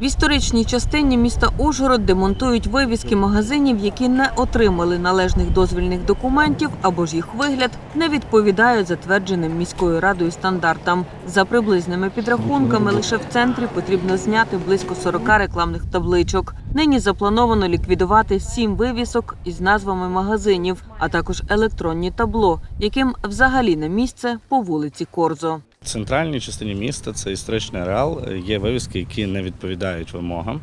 В історичній частині міста Ужгород демонтують вивіски магазинів, які не отримали належних дозвільних документів або ж їх вигляд не відповідають затвердженим міською радою стандартам. За приблизними підрахунками, лише в центрі потрібно зняти близько 40 рекламних табличок. Нині заплановано ліквідувати сім вивісок із назвами магазинів, а також електронні табло, яким взагалі не місце по вулиці Корзо. Центральній частині міста це історичний ареал. Є вивіски, які не відповідають вимогам.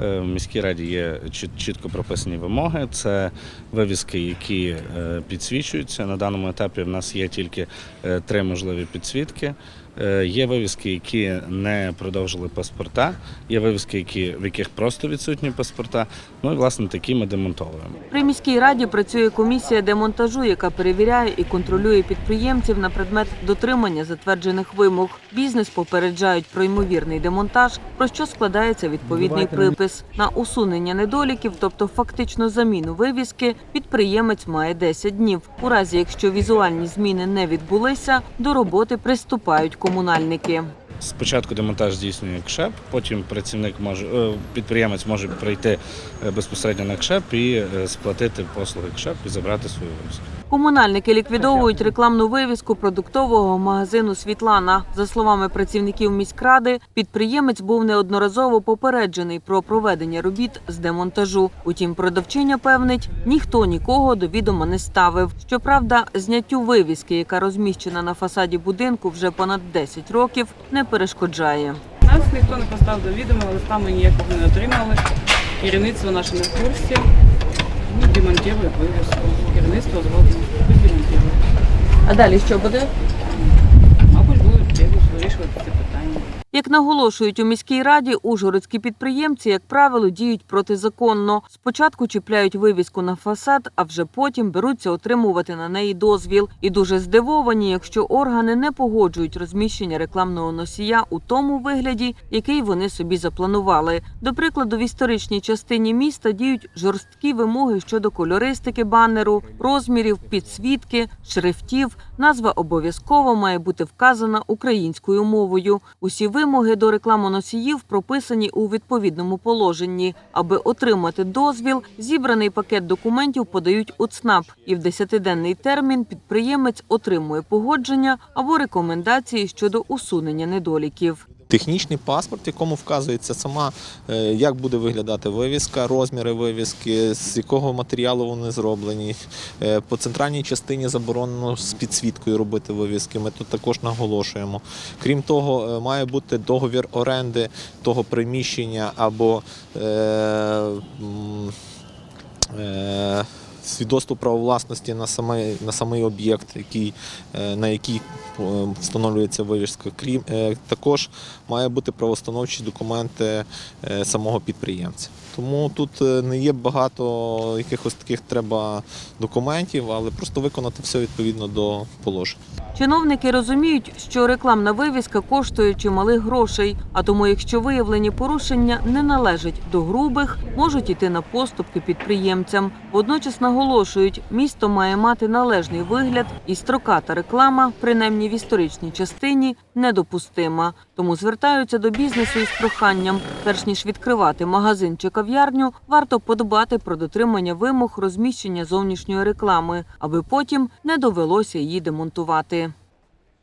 Е, В міській раді є чіт- чітко прописані вимоги. Це вивіски, які е, підсвічуються. На даному етапі в нас є тільки е, три можливі підсвітки. Е, Є вивіски, які не продовжили паспорта. Є вивіски, які, в яких просто відсутні паспорта. Ну і власне такі ми демонтовуємо. При міській раді працює комісія демонтажу, яка перевіряє і контролює підприємців на предмет дотримання затверджених вимог. Бізнес попереджають про ймовірний демонтаж, про що складається відповідний припис. На усунення недоліків, тобто фактично заміну вивіски, підприємець має 10 днів. У разі, якщо візуальні зміни не відбулися, до роботи приступають комунальники. Спочатку демонтаж здійснює КШЕП, потім працівник може е, підприємець може прийти е, безпосередньо на КШЕП і е, сплатити послуги КШЕП і забрати свою вивозку. Комунальники ліквідовують рекламну вивіску продуктового магазину Світлана. За словами працівників міськради, підприємець був неодноразово попереджений про проведення робіт з демонтажу. Утім, продавчиня певнить, ніхто нікого до відома не ставив. Щоправда, зняттю вивіски, яка розміщена на фасаді будинку вже понад 10 років, не перешкоджає. Нас ніхто не поставив до відома, листа ми ніякого не отримали. Керівництво наше не в курсі. Ну, демонтує вивіз. Керівництво згодно. демонтує. А далі що буде? Як наголошують у міській раді, ужгородські підприємці, як правило, діють протизаконно. Спочатку чіпляють вивіску на фасад, а вже потім беруться отримувати на неї дозвіл. І дуже здивовані, якщо органи не погоджують розміщення рекламного носія у тому вигляді, який вони собі запланували. До прикладу, в історичній частині міста діють жорсткі вимоги щодо кольористики банеру, розмірів, підсвітки, шрифтів. Назва обов'язково має бути вказана українською мовою. Усі вимоги до рекламоносіїв прописані у відповідному положенні. Аби отримати дозвіл, зібраний пакет документів подають у ЦНАП, і в 10-денний термін підприємець отримує погодження або рекомендації щодо усунення недоліків. Технічний паспорт, в якому вказується сама, е, як буде виглядати вивіска, розміри вивіски, з якого матеріалу вони зроблені. Е, По центральній частині заборонено з підсвіткою робити вивіски. Ми тут також наголошуємо. Крім того, е, має бути договір оренди того приміщення або свідоцтво право власності на самий, на самий об'єкт, який, е, на який е, встановлюється вивіска. Крім е, також має бути правостановчі документи самого підприємця. Тому тут не є багато якихось таких треба документів, але просто виконати все відповідно до положень. Чиновники розуміють, що рекламна вивіска коштує чималих грошей, а тому, якщо виявлені порушення не належать до грубих, можуть іти на поступки підприємцям. Водночас наголошують, місто має мати належний вигляд, і строката реклама, принаймні в історичній частині, недопустима. Тому звертаються до бізнесу із проханням, перш ніж відкривати магазин чи кав'ярню, варто подбати про дотримання вимог розміщення зовнішньої реклами, аби потім не довелося її демонтувати.